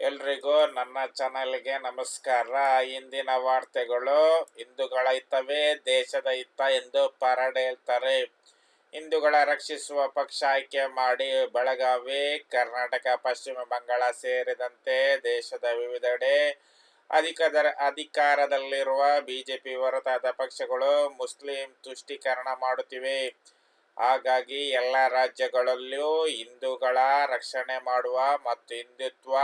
ಎಲ್ರಿಗೂ ನನ್ನ ಚಾನಲ್ಗೆ ನಮಸ್ಕಾರ. ಇಂದಿನ ವಾರ್ತೆಗಳು, ಹಿಂದೂಗಳ ಹಿತವೇ ದೇಶದ ಹಿತ ಎಂದು ಪರಡೆ ಹೇಳ್ತಾರೆ. ಹಿಂದೂಗಳ ರಕ್ಷಿಸುವ ಪಕ್ಷ ಆಯ್ಕೆ ಮಾಡಿ ಬೆಳಗಾವಿ, ಕರ್ನಾಟಕ, ಪಶ್ಚಿಮ ಬಂಗಾಳ ಸೇರಿದಂತೆ ದೇಶದ ವಿವಿಧೆಡೆ ಅಧಿಕದರ ಅಧಿಕಾರದಲ್ಲಿರುವ ಬಿಜೆಪಿ ಹೊರತಾದ ಪಕ್ಷಗಳು ಮುಸ್ಲಿಂ ತುಷ್ಟೀಕರಣ ಮಾಡುತ್ತಿವೆ. ಹಾಗಾಗಿ ಎಲ್ಲ ರಾಜ್ಯಗಳಲ್ಲೂ ಹಿಂದೂಗಳ ರಕ್ಷಣೆ ಮಾಡುವ ಮತ್ತು ಹಿಂದುತ್ವ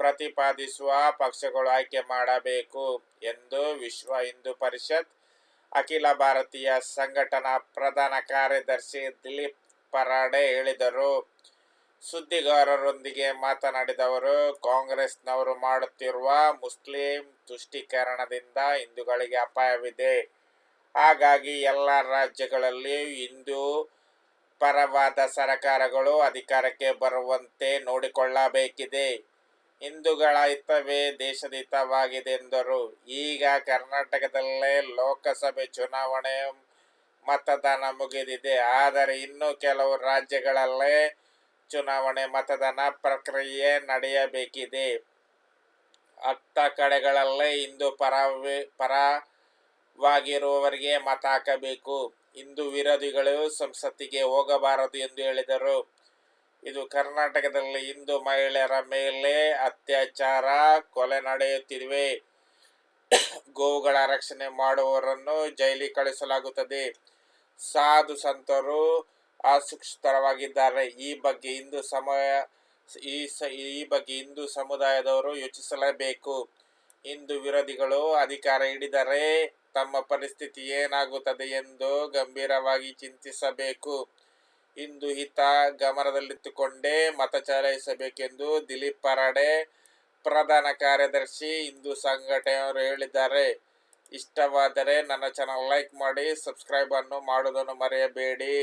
ಪ್ರತಿಪಾದಿಸುವ ಪಕ್ಷಗಳು ಆಯ್ಕೆ ಮಾಡಬೇಕು ಎಂದು ವಿಶ್ವ ಹಿಂದೂ ಪರಿಷತ್, ಅಖಿಲ ಭಾರತೀಯ ಸಂಘಟನಾ ಪ್ರಧಾನ ಕಾರ್ಯದರ್ಶಿ ದಿಲೀಪ್ ಪರಾಡೆ ಹೇಳಿದರು. ಸುದ್ದಿಗಾರರೊಂದಿಗೆ ಮಾತನಾಡಿದವರು, ಕಾಂಗ್ರೆಸ್ನವರು ಮಾಡುತ್ತಿರುವ ಮುಸ್ಲಿಂ ತುಷ್ಟೀಕರಣದಿಂದ ಹಿಂದೂಗಳಿಗೆ ಅಪಾಯವಿದೆ. ಹಾಗಾಗಿ ಎಲ್ಲ ರಾಜ್ಯಗಳಲ್ಲಿ ಹಿಂದೂ ಪರವಾದ ಸರಕಾರಗಳು ಅಧಿಕಾರಕ್ಕೆ ಬರುವಂತೆ ನೋಡಿಕೊಳ್ಳಬೇಕಿದೆ. ಹಿಂದೂಗಳ ಹಿತವೇ ದೇಶದ ಹಿತವಾಗಿದೆ ಎಂದರು ಈಗ ಕರ್ನಾಟಕದಲ್ಲೇ ಲೋಕಸಭೆ ಚುನಾವಣೆ ಮತದಾನ ಮುಗಿದಿದೆ. ಆದರೆ ಇನ್ನೂ ಕೆಲವು ರಾಜ್ಯಗಳಲ್ಲೇ ಚುನಾವಣೆ ಮತದಾನ ಪ್ರಕ್ರಿಯೆ ನಡೆಯಬೇಕಿದೆ. ಅತ್ತ ಕಡೆಗಳಲ್ಲೇ ಹಿಂದೂ ಪರವೇ, ಪರವಾಗಿರುವವರಿಗೆ ಮತ ಹಾಕಬೇಕು. ಹಿಂದೂ ವಿರೋಧಿಗಳು ಸಂಸತ್ತಿಗೆ ಹೋಗಬಾರದು ಎಂದು ಹೇಳಿದರು. ಇದು ಕರ್ನಾಟಕದಲ್ಲಿ ಹಿಂದೂ ಮಹಿಳೆಯರ ಮೇಲೆ ಅತ್ಯಾಚಾರ, ಕೊಲೆ ನಡೆಯುತ್ತಿವೆ. ಗೋವುಗಳ ರಕ್ಷಣೆ ಮಾಡುವವರನ್ನು ಜೈಲಿಗೆ ಕಳಿಸಲಾಗುತ್ತದೆ ಸಾಧು ಸಂತರು ಅಸುಕ್ಷಿತರವಾಗಿದ್ದಾರೆ ಈ ಬಗ್ಗೆ ಹಿಂದೂ ಸಮಯ ಈ ಸ, ಈ ಬಗ್ಗೆ ಹಿಂದೂ ಸಮುದಾಯದವರು ಯೋಚಿಸಲೇಬೇಕು. ಹಿಂದೂ ವಿರೋಧಿಗಳು ಅಧಿಕಾರ ಹಿಡಿದರೆ ತಮ್ಮ ಪರಿಸ್ಥಿತಿ ಏನಾಗುತ್ತದೆ ಎಂದು ಗಂಭೀರವಾಗಿ ಚಿಂತಿಸಬೇಕು. ಹಿಂದೂ ಹಿತ ಗಮನದಲ್ಲಿತ್ತುಕೊಂಡೇ ಮತ ಚಲಾಯಿಸಬೇಕೆಂದು ದಿಲೀಪ್ ಪರಾಡೆ ಪ್ರಧಾನ ಕಾರ್ಯದರ್ಶಿ ಹಿಂದೂ ಸಂಘಟನೆಯವರು ಹೇಳಿದ್ದಾರೆ. ಇಷ್ಟವಾದರೆ ನನ್ನ ಚಾನಲ್ ಲೈಕ್ ಮಾಡಿ ಸಬ್ಸ್ಕ್ರೈಬ್ ಅನ್ನು ಮಾಡುವುದನ್ನು ಮರೆಯಬೇಡಿ.